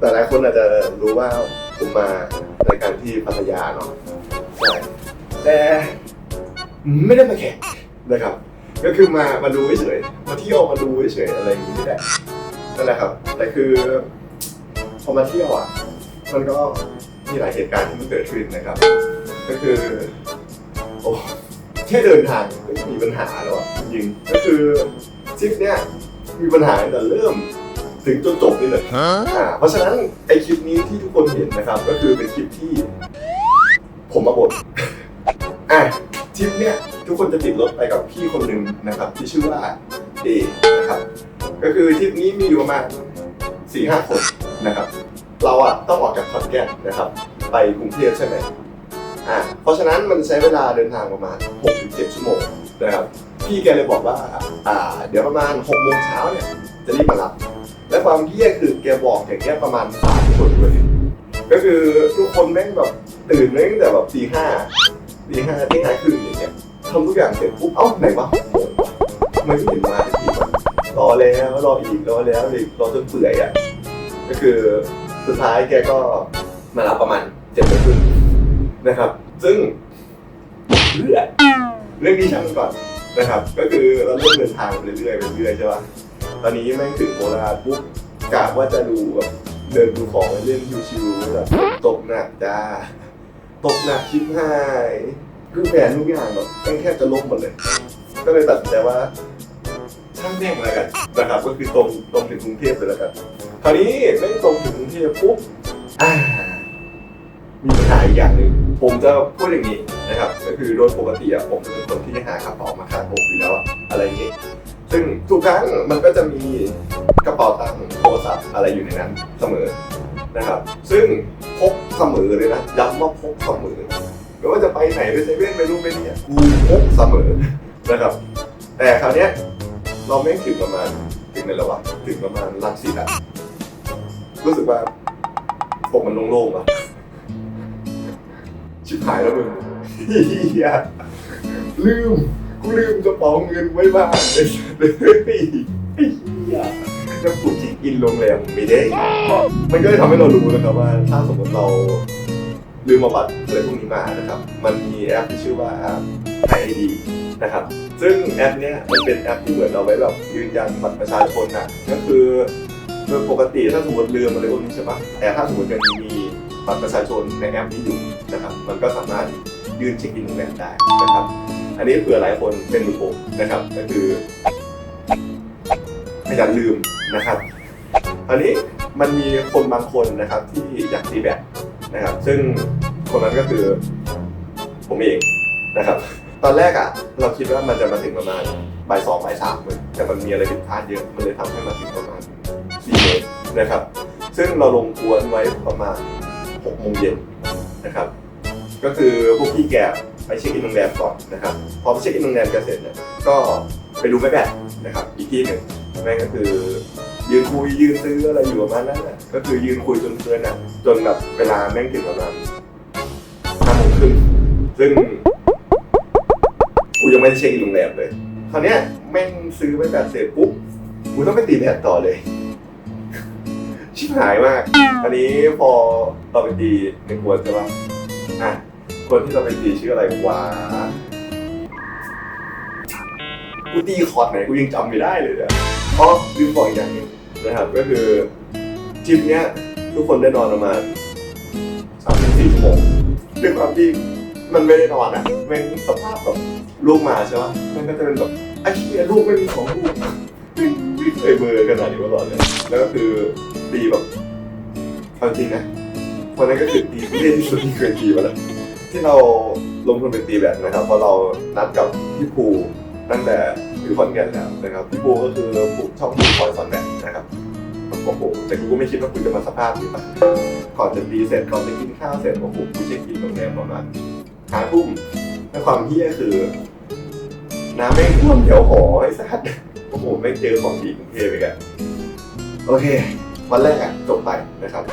คนอาจจะรู้ว่าผมมารายการที่พัทยาเนาะใช่แต่ไม่ได้มาแข่งนะครับ ก็คือมามาดูเฉยๆมาเที่ยวมาดูเฉยๆอะไรอย่างนี้นี่แหละนั่นแหละครับแต่คือพอมาเที่ยวอะมันก็มีหลายเหตุการณ์ที่มันเกิดขึ้นนะครับ ก็คือโอ้แค่เดินทางก็มีปัญหาแล้วอะจริงๆก็คือทริปเนี้ยมีปัญหาตั้งแต่เริ่ม ถึงจนจบนี่เลยอ่าเพราะฉะนั้นไอคลิปนี้ที่ทุกคนเห็นนะครับก็คือเป็นคลิปที่ ผมมาบดอะทริปเนี้ยทุกคนจะติดรถไปกับพี่คนหนึ่งนะครับที่ชื่อว่าเอนะครับก็คือทริปนี้มีอยู่ประมาณสี่ห้าคนนะครับ เราอะต้องออกจากขอนแก่นนะครับ ไปกรุงเทพใช่ไหมอ่าเพราะฉะนั้นมันใช้เวลาเดินทางประมาณ6-7ชั่วโมงนะครับพี่แกเลยบอกว่าอ่า เดี๋ยวประมาณ6โมงเช้าเนี่ยจะรีบมารับ และความเที่ยคือแกบอกอย่างเงี้ยประมาณสามคนเลยก็คือทุกคนแม่งแบบตื่นแม่งแต่แบบตีห้าตีห้าตีห้าครึ่งอย่างเงี้ยทำทุกอย่างเสร็จปุ๊บเอ้าไหนวะไม่เห็นมาทีรอแล้วรออีกรอแล้วอีกรอจนเปื่อยอะก็คือสุดท้ายแกก็มารับประมาณเจ็ดโมงครึ่งนะครับ ซึ่งเรื่องเรื่องนี้ช่างก่อนนะครับ ก็คือเราเริ่มเดินทางไปเรื่อยๆไปเรื่อยๆใช่ปะ ตอนนี้แม่งถึงโคราชปุ๊บกะว่าจะดูแบบเดินดูของเล่นชิวๆแบบตกหนักจ้าตกหนักชิบหายคือแผนทุกอย่างแบบแม่งแทบจะล่มหมดเลย ก็เลยตัดสินใจว่าช่างแม่งแล้วกันนะครับก็คือตรงตรงถึงกรุงเทพเลยแล้วกันคราวนี้แม่งตรงถึงกรุงเทพปุ๊บอ่ามีปัญหาอีกอย่างหนึ่งผมจะพูดอย่างนี้นะครับ ก็คือโดยปกติอะผมจะเป็นคนที่หากระเป๋ามาคาดอกอยู่แล้วอะอะไรอย่างนี้ ซึ่งทุกครั้งมันก็จะมีกระเป๋าตังค์โทรศัพท์อะไรอยู่ในนั้นเสมอนะครับ ซึ่งพกเสมอเลยนะย้ำว่าพกเสมอไม่ว่าจะไปไหนไปเซเว่นไปรู้ไปเนี่ยกูพกเสมอนะครับ แต่คราวเนี้ยเราไม่งถึงประมาณถึงไหนแล้ววะถึงประมาณลักสิตอะรู้สึกว่าผมมันโล่งๆอะชิบหายแล้วมึงเฮียลืม กูลืมกระเป๋าเงินไว้บ้านเลยไอ้เฮียจะปลุกเช็คอินโรงแรมไม่ได้ มันก็เลยทำให้เรารู้นะครับว่าถ้าสมมติเราลืมมาบัตรอะไรพวกนี้มานะครับ มันมีแอปที่ชื่อว่า ID นะครับ ซึ่งแอปเนี้ยมันเป็นแอปที่เหมือนเอาไว้แบบยืนยันบัตรประชาชนนะก็คือโดยปกติถ้าสมมติลืมอะไรพวกนี้ใช่ปะแต่ถ้าสมมติยังมีบัตรประชาชนในแอปนี้อยู่นะครับ มันก็สามารถยืนเช็คอินโรงแรมได้นะครับ อันนี้เผื่อหลายคนเป็นเหมือนผมนะครับ ก็คือขยันลืมนะครับอันนี้มันมีคนบางคนนะครับที่อยากตีแบตนะครับ ซึ่งคนนั้นก็คือผมเองนะครับ ตอนแรกอะเราคิดว่ามันจะมาถึงประมาณบ่ายสองบ่ายสามเลยแต่มันมีอะไรผิดพลาดเยอะมันเลยทำให้มาถึงประมาณสี่โมงนะครับ ซึ่งเราลงกวนไว้ประมาณหกโมงเย็นนะครับ ก็คือพวกพี่แก ไปเช็คอินโรงแรมก่อนนะครับ พอไปเช็คอินโรงแรมกันเสร็จเนี่ยก็ไปดูแม่แบตนะครับ อีกที่หนึ่งแม่งก็คือยืนคุยยืนซื้ออะไรอยู่ประมาณนั้นแหละก็คือยืนคุยจนเพลินอะจนแบบเวลาแม่งถึงประมาณห้าโมงครึ่งซึ่งกูยังไม่ได้เช็คอินโรงแรมเลยคราวเนี้ยแม่งซื้อแม่แบตเสร็จปุ๊บกูต้องไปตีแบตต่อเลยชิบหายมาก อันนี้พอเราไปตีในกวนใช่ปะอะ คนที่เราไปตีชื่ออะไรวะกูตีคอร์ดไหนกูยังจำไม่ได้เลยอะอ๋อลืมบอกอีกอย่างหนึงนะครับ ก็คือทริปเนี้ยทุกคนได้นอนประมาณสามถึงสี่ชั่วโมงด้วยความที่มันไม่ได้นอนอะแม่งสภาพแบบลูกมาใช่ปะมันก็จะเป็นแบบไอ้เหี้ยลูกไม่มีของลูกไม่เคยเบอร์ขนาดนี้มาก่อนเลยแล้วก็คือตีแบบเอาจริงนะวันนั้นก็คือตีเล่นที่สุดที่เคยตีมาแล้ว ที่เราลงทุนเป็นตีแบดนะครับ เพราะเรานัดกับพี่ภูตั้งแต่อยู่ขอนแก่นแล้วนะครับพี่ภูก็คือภูช่องภูคอยสอนแบดนะครับโอ้โหแต่กูก็ไม่คิดว่าคุณจะมาสภาพนี้ปะก่อนจะตีเสร็จก่อนจะกินข้าวเสร็จโอ้โหกูเช็คอินโรงแรมประมาณห้าทุ่มและความเฮี้ยคือ น้ำแม่งท่วมแถวหอไอ้สัสโอ้โหไม่เจอของดีกรุงเทพไปกันโอเค วันแรกอะจบไปนะครับ